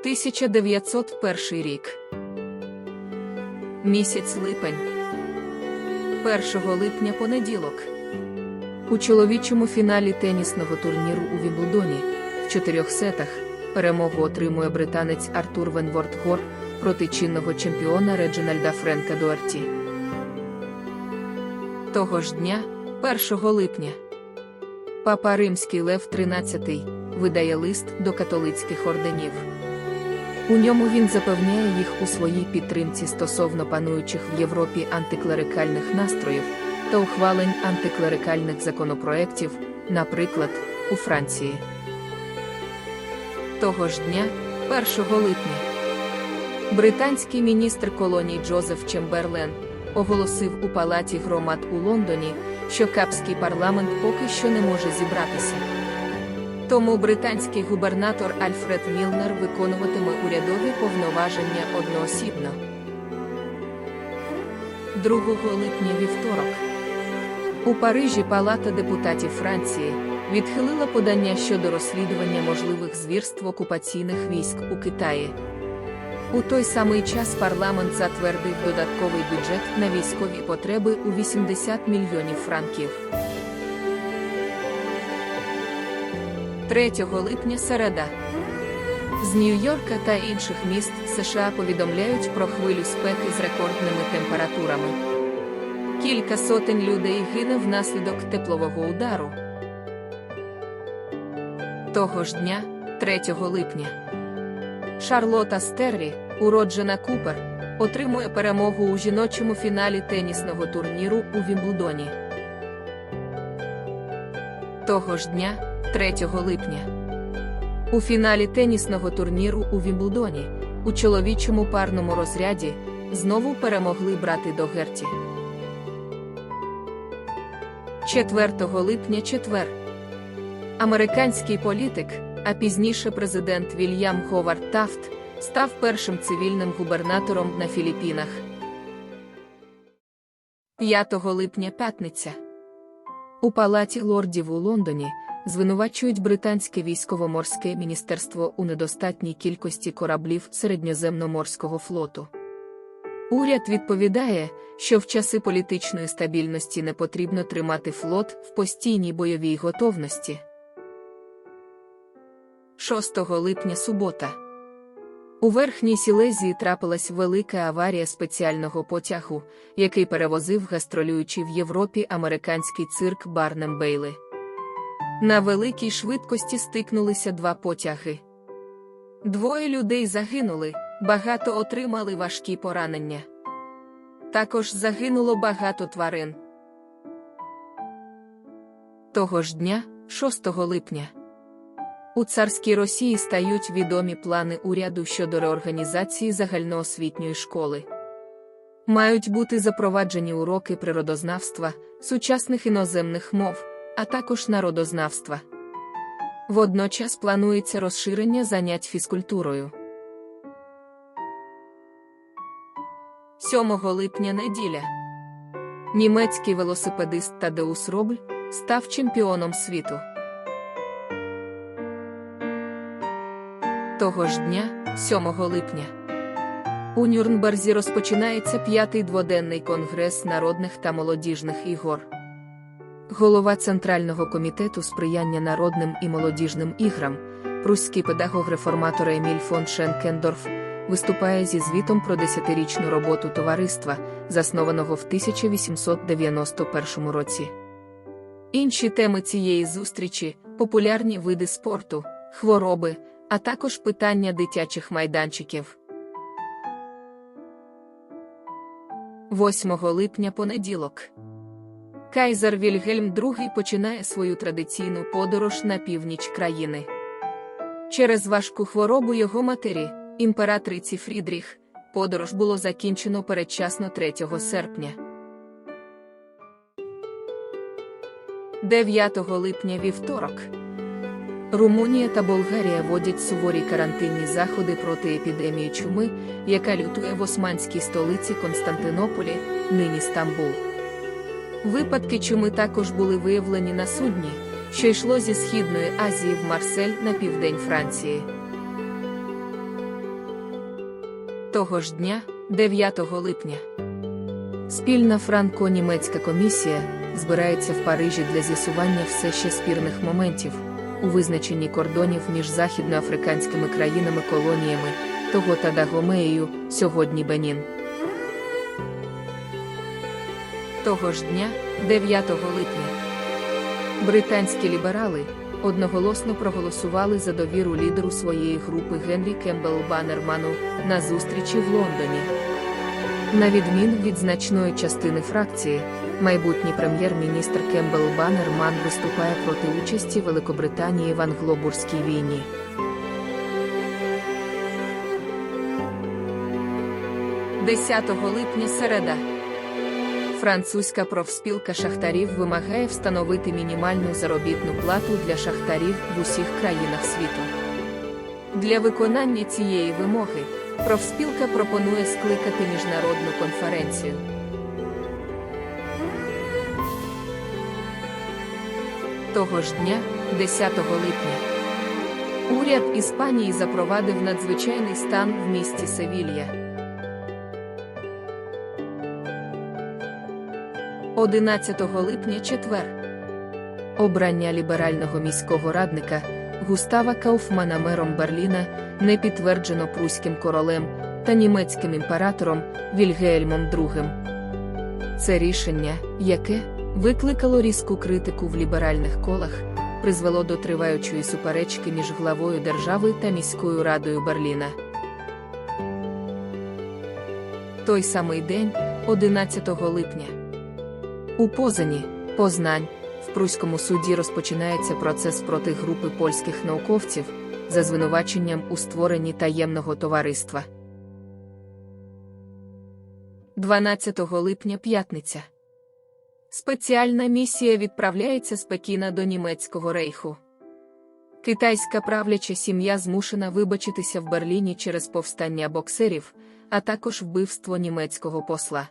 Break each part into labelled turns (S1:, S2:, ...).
S1: 1901 рік. Місяць липень. 1 липня понеділок. У чоловічому фіналі тенісного турніру у Вімблдоні в чотирьох сетах перемогу отримує британець Артур Венворт Гор проти чинного чемпіона Реджинальда Френка Дуарті. Того ж дня, 1 липня, Папа Римський Лев XIII видає лист до католицьких орденів. У ньому він запевняє їх у своїй підтримці стосовно пануючих в Європі антиклерикальних настроїв та ухвалень антиклерикальних законопроєктів, наприклад, у Франції. Того ж дня, 1 липня, британський міністр колоній Джозеф Чемберлен оголосив у Палаті громад у Лондоні, що капський парламент поки що не може зібратися. Тому британський губернатор Альфред Мілнер виконуватиме урядові повноваження одноосібно. 2 липня вівторок. У Парижі Палата депутатів Франції відхилила подання щодо розслідування можливих звірств окупаційних військ у Китаї. У той самий час парламент затвердив додатковий бюджет на військові потреби у 80 мільйонів франків. 3 липня середа. З Нью-Йорка та інших міст США повідомляють про хвилю спеки з рекордними температурами. Кілька сотень людей гине внаслідок теплового удару. Того ж дня, 3 липня, Шарлота Стеррі, уроджена Купер, отримує перемогу у жіночому фіналі тенісного турніру у Вімблдоні. Того ж дня, 3 липня. У фіналі тенісного турніру у Вімблдоні у чоловічому парному розряді знову перемогли брати до Герті. 4 липня четвер. Американський політик, а пізніше президент Вільям Говард Тафт, став першим цивільним губернатором на Філіппінах. 5 липня п'ятниця. У палаті лордів у Лондоні звинувачують британське військово-морське міністерство у недостатній кількості кораблів середньоземноморського флоту. Уряд відповідає, що в часи політичної стабільності не потрібно тримати флот в постійній бойовій готовності. 6 липня субота. У Верхній Сілезії трапилась велика аварія спеціального потягу, який перевозив гастролюючий в Європі американський цирк Барнем Бейли. На великій швидкості стикнулися два потяги. Двоє людей загинули, багато отримали важкі поранення. Також загинуло багато тварин. Того ж дня, 6 липня, у царській Росії стають відомі плани уряду щодо реорганізації загальноосвітньої школи. Мають бути запроваджені уроки природознавства, сучасних іноземних мов, а також народознавства. Водночас планується розширення занять фізкультурою. 7 липня неділя. Німецький велосипедист Тадеус Робль став чемпіоном світу. Того ж дня, 7 липня, у Нюрнберзі розпочинається п'ятий дводенний конгрес народних та молодіжних ігор. Голова Центрального комітету сприяння народним і молодіжним іграм, пруський педагог-реформатор Еміль фон Шенкендорф, виступає зі звітом про десятирічну роботу товариства, заснованого в 1891 році. Інші теми цієї зустрічі популярні види спорту, хвороби, а також питання дитячих майданчиків. 8 липня понеділок. Кайзер Вільгельм II починає свою традиційну подорож на північ країни. Через важку хворобу його матері, імператриці Фрідріх, подорож було закінчено передчасно 3 серпня. 9 липня вівторок. Румунія та Болгарія вводять суворі карантинні заходи проти епідемії чуми, яка лютує в османській столиці Константинополі, нині Стамбул. Випадки чуми також були виявлені на судні, що йшло зі Східної Азії в Марсель на південь Франції. Того ж дня, 9 липня, спільна франко-німецька комісія збирається в Парижі для з'ясування все ще спірних моментів у визначенні кордонів між західноафриканськими країнами-колоніями того та Дагомеєю, сьогодні Бенін. Того ж дня, 9 липня, британські ліберали одноголосно проголосували за довіру лідеру своєї групи Генрі Кембл Баннерману на зустрічі в Лондоні. На відміну від значної частини фракції, майбутній прем'єр-міністр Кембл Баннерман виступає проти участі Великобританії в англобурській війні. Десятого липня середа. Французька профспілка шахтарів вимагає встановити мінімальну заробітну плату для шахтарів в усіх країнах світу. Для виконання цієї вимоги профспілка пропонує скликати міжнародну конференцію. Того ж дня, 10 липня, уряд Іспанії запровадив надзвичайний стан в місті Севілья. 11 липня четвер. Обрання ліберального міського радника Густава Кауфмана мером Берліна не підтверджено пруським королем та німецьким імператором Вільгельмом II. Це рішення, яке викликало різку критику в ліберальних колах, призвело до триваючої суперечки між главою держави та міською радою Берліна. Той самий день, 11 липня. У Позані, Познань, в Пруському суді розпочинається процес проти групи польських науковців за звинуваченням у створенні таємного товариства. 12 липня п'ятниця. Спеціальна місія відправляється з Пекіна до німецького рейху. Китайська правляча сім'я змушена вибачитися в Берліні через повстання боксерів, а також вбивство німецького посла.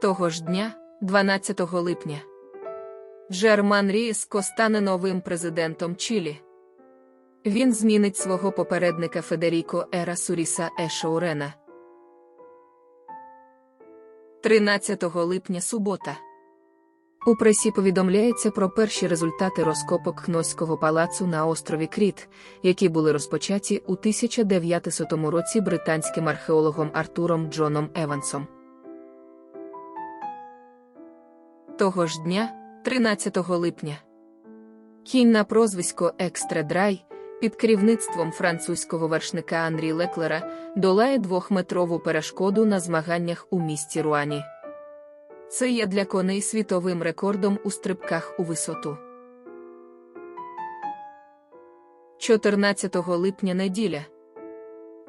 S1: Того ж дня, 12 липня, Жерман Рієско стане новим президентом Чилі. Він змінить свого попередника Федеріко Ера Суріса Ешоурена. 13 липня субота. У пресі повідомляється про перші результати розкопок Хноського палацу на острові Кріт, які були розпочаті у 1900 році британським археологом Артуром Джоном Евансом. Того ж дня, 13 липня, кінь на прозвисько Екстрадрай під керівництвом французького вершника Анрі Леклера долає двохметрову перешкоду на змаганнях у місті Руані. Це є для коней світовим рекордом у стрибках у висоту. 14 липня неділя.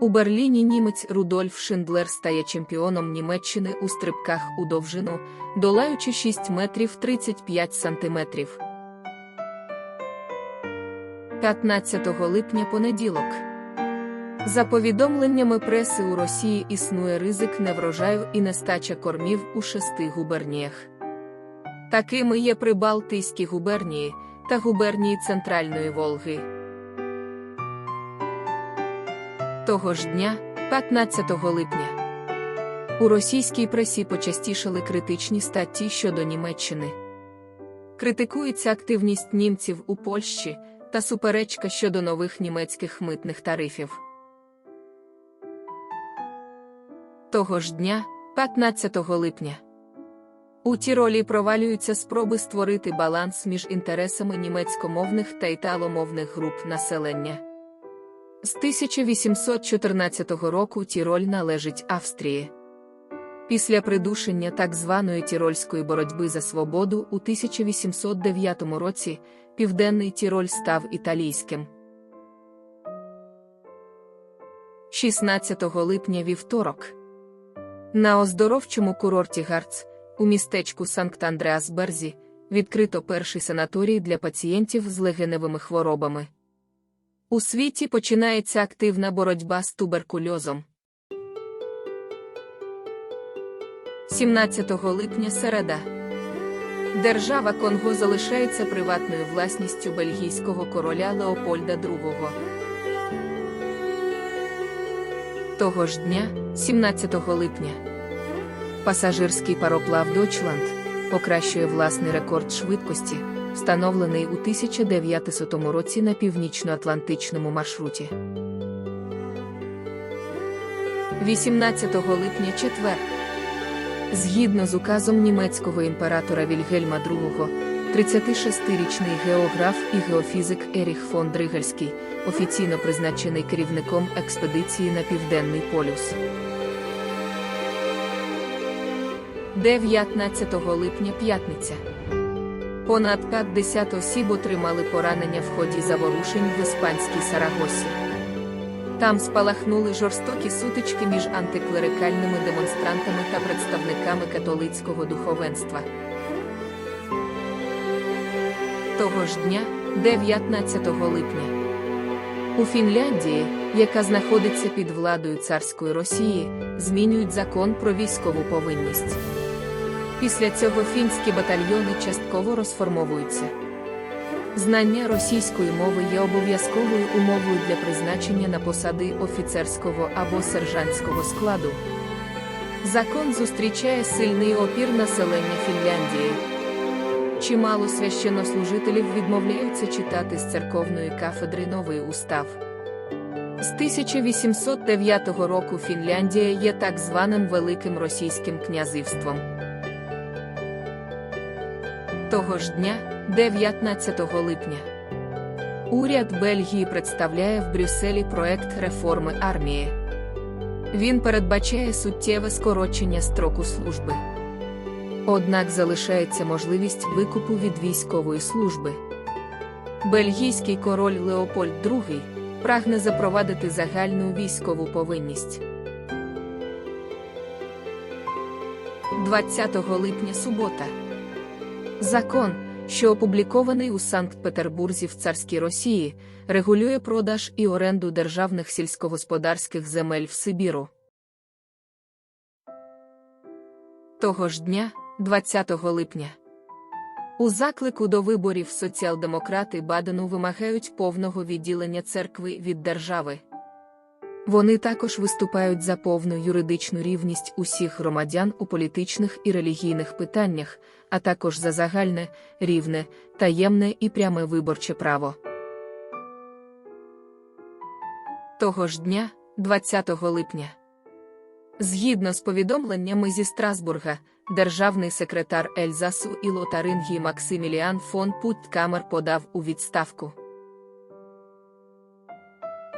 S1: У Берліні німець Рудольф Шиндлер стає чемпіоном Німеччини у стрибках у довжину, долаючи 6 метрів 35 сантиметрів. 15 липня понеділок. За повідомленнями преси у Росії існує ризик неврожаю і нестача кормів у шести губерніях. Такими є Прибалтійські губернії та губернії Центральної Волги. Того ж дня, 15 липня, у російській пресі почастішали критичні статті щодо Німеччини. Критикується активність німців у Польщі та суперечка щодо нових німецьких митних тарифів. Того ж дня, 15 липня, у Тіролі провалюються спроби створити баланс між інтересами німецькомовних та італомовних груп населення. З 1814 року Тіроль належить Австрії. Після придушення так званої тірольської боротьби за свободу у 1809 році Південний Тіроль став італійським. 16 липня вівторок. На оздоровчому курорті Гарц у містечку Санкт-Андреас-Берзі відкрито перший санаторій для пацієнтів з легеневими хворобами. У світі починається активна боротьба з туберкульозом. 17 липня середа. Держава Конго залишається приватною власністю бельгійського короля Леопольда II. Того ж дня, 17 липня, пасажирський пароплав Deutschland покращує власний рекорд швидкості, встановлений у 1900 році на північно-атлантичному маршруті. 18 липня четвер. Згідно з указом німецького імператора Вільгельма II, 36-річний географ і геофізик Еріх фон Дригельський офіційно призначений керівником експедиції на Південний полюс. 19 липня п'ятниця. Понад 50 осіб отримали поранення в ході заворушень в іспанській Сарагосі. Там спалахнули жорстокі сутички між антиклерикальними демонстрантами та представниками католицького духовенства. Того ж дня, 19 липня, у Фінляндії, яка знаходиться під владою царської Росії, змінюють закон про військову повинність. Після цього фінські батальйони частково розформовуються. Знання російської мови є обов'язковою умовою для призначення на посади офіцерського або сержантського складу. Закон зустрічає сильний опір населення Фінляндії. Чимало священнослужителів відмовляються читати з церковної кафедри новий устав. З 1809 року Фінляндія є так званим Великим Російським князівством. Того ж дня, 19 липня, уряд Бельгії представляє в Брюсселі проект реформи армії. Він передбачає суттєве скорочення строку служби. Однак залишається можливість викупу від військової служби. Бельгійський король Леопольд II прагне запровадити загальну військову повинність. 20 липня субота. Закон, що опублікований у Санкт-Петербурзі в царській Росії, регулює продаж і оренду державних сільськогосподарських земель в Сибіру. Того ж дня, 20 липня. У заклику до виборів соціал-демократи Бадену вимагають повного відділення церкви від держави. Вони також виступають за повну юридичну рівність усіх громадян у політичних і релігійних питаннях, а також за загальне, рівне, таємне і пряме виборче право. Того ж дня, 20 липня. Згідно з повідомленнями зі Страсбурга, державний секретар Ельзасу і Лотарингії Максиміліан фон Путткамер подав у відставку.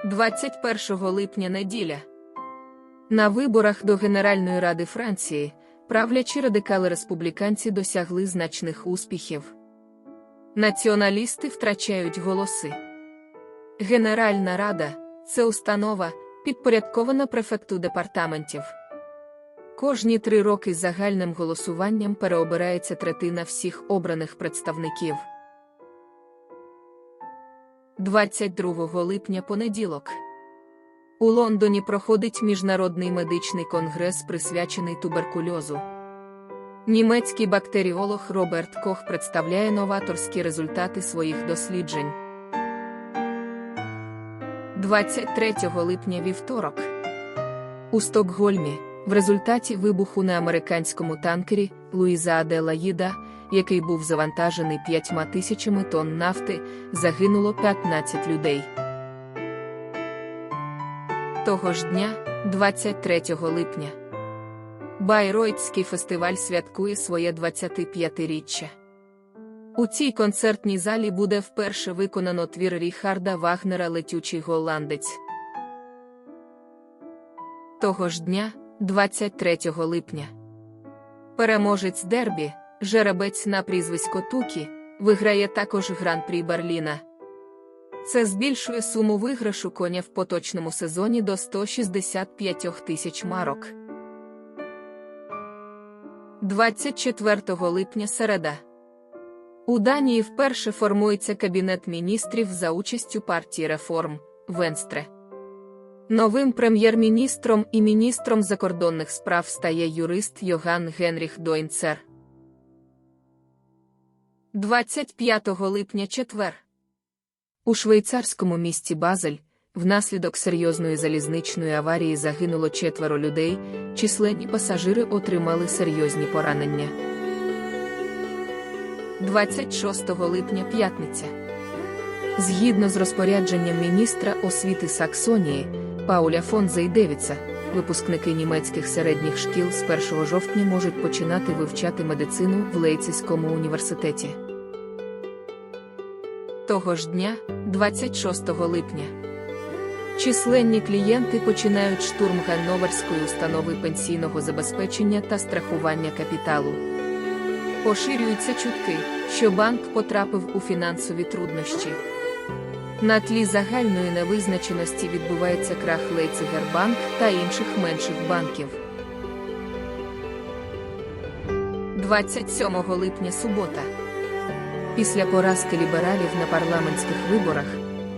S1: 21 липня неділя. На виборах до Генеральної ради Франції правлячі радикали-республіканці досягли значних успіхів. Націоналісти втрачають голоси. Генеральна рада це установа, підпорядкована префекту департаментів. Кожні три роки загальним голосуванням переобирається третина всіх обраних представників. 22 липня понеділок. У Лондоні проходить міжнародний медичний конгрес, присвячений туберкульозу. Німецький бактеріолог Роберт Кох представляє новаторські результати своїх досліджень. 23 липня вівторок. У Стокгольмі, в результаті вибуху на американському танкері Луїза Аделаїда, який був завантажений 5 тисячами тонн нафти, загинуло 15 людей. Того ж дня, 23 липня, Байройтський фестиваль святкує своє 25-річчя. У цій концертній залі буде вперше виконано твір Ріхарда Вагнера Летючий голландець. Того ж дня, 23 липня, переможець Дербі, жеребець на прізвисько Тукі, виграє також гран-прі Берліна. Це збільшує суму виграшу коня в поточному сезоні до 165 тисяч марок. 24 липня середа. У Данії вперше формується Кабінет міністрів за участю партії реформ Венстре. Новим прем'єр-міністром і міністром закордонних справ стає юрист Йоган Генріх Дойнцер. 25 липня четвер. У швейцарському місті Базель Внаслідок серйозної залізничної аварії загинуло четверо людей, численні пасажири отримали серйозні поранення. 26 липня п'ятниця. Згідно з розпорядженням міністра освіти Саксонії Пауля фон Зейдевіца, випускники німецьких середніх шкіл з 1 жовтня можуть починати вивчати медицину в Лейцівському університеті. Того ж дня, 26 липня. Численні клієнти починають штурм Ганноверської установи пенсійного забезпечення та страхування капіталу. Поширюються чутки, що банк потрапив у фінансові труднощі. На тлі загальної невизначеності відбувається крах Лейцигербанк та інших менших банків. 27 липня субота. Після поразки лібералів на парламентських виборах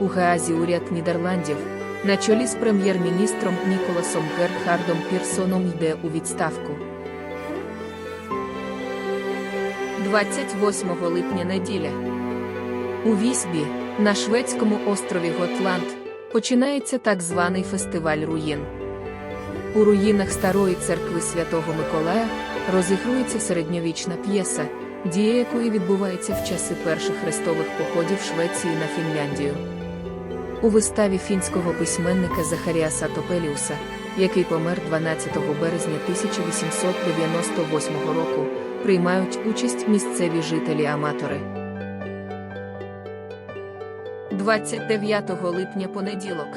S1: у Гаазі уряд Нідерландів на чолі з прем'єр-міністром Ніколасом Герхардом Пірсоном йде у відставку. 28 липня неділя. У Вісбі, на шведському острові Готланд, починається так званий фестиваль руїн. У руїнах старої церкви Святого Миколая розігрується середньовічна п'єса, дія якої відбувається в часи перших хрестових походів Швеції на Фінляндію. У виставі фінського письменника Захаріаса Топеліуса, який помер 12 березня 1898 року, приймають участь місцеві жителі-аматори. 29 липня понеділок.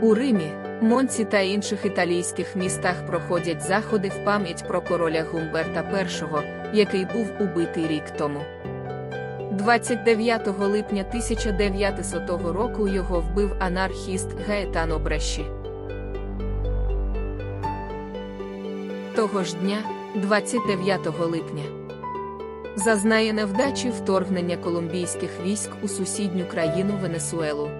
S1: У Римі, Монці та інших італійських містах проходять заходи в пам'ять про короля Гумберта І, який був убитий рік тому. 29 липня 1900 року його вбив анархіст Гаетано Бреші. Того ж дня, 29 липня, зазнає невдачі вторгнення колумбійських військ у сусідню країну Венесуелу.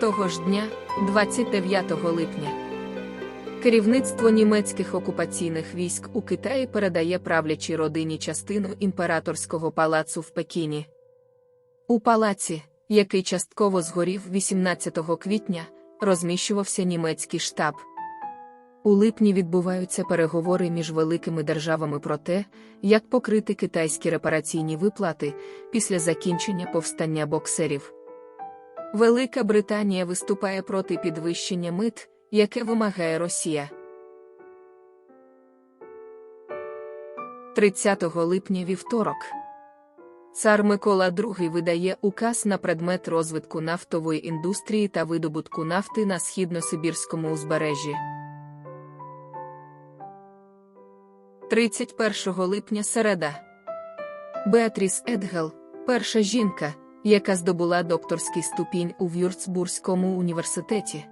S1: Того ж дня, 29 липня, керівництво німецьких окупаційних військ у Китаї передає правлячій родині частину імператорського палацу в Пекіні. У палаці, який частково згорів 18 квітня, розміщувався німецький штаб. У липні відбуваються переговори між великими державами про те, як покрити китайські репараційні виплати після закінчення повстання боксерів. Велика Британія виступає проти підвищення мит, яке вимагає Росія. 30 липня вівторок. Цар Микола II видає указ на предмет розвитку нафтової індустрії та видобутку нафти на східно-сибірському узбережжі. 31 липня середа. Беатріс Едгел, перша жінка, яка здобула докторський ступінь у Вюрцбурзькому університеті.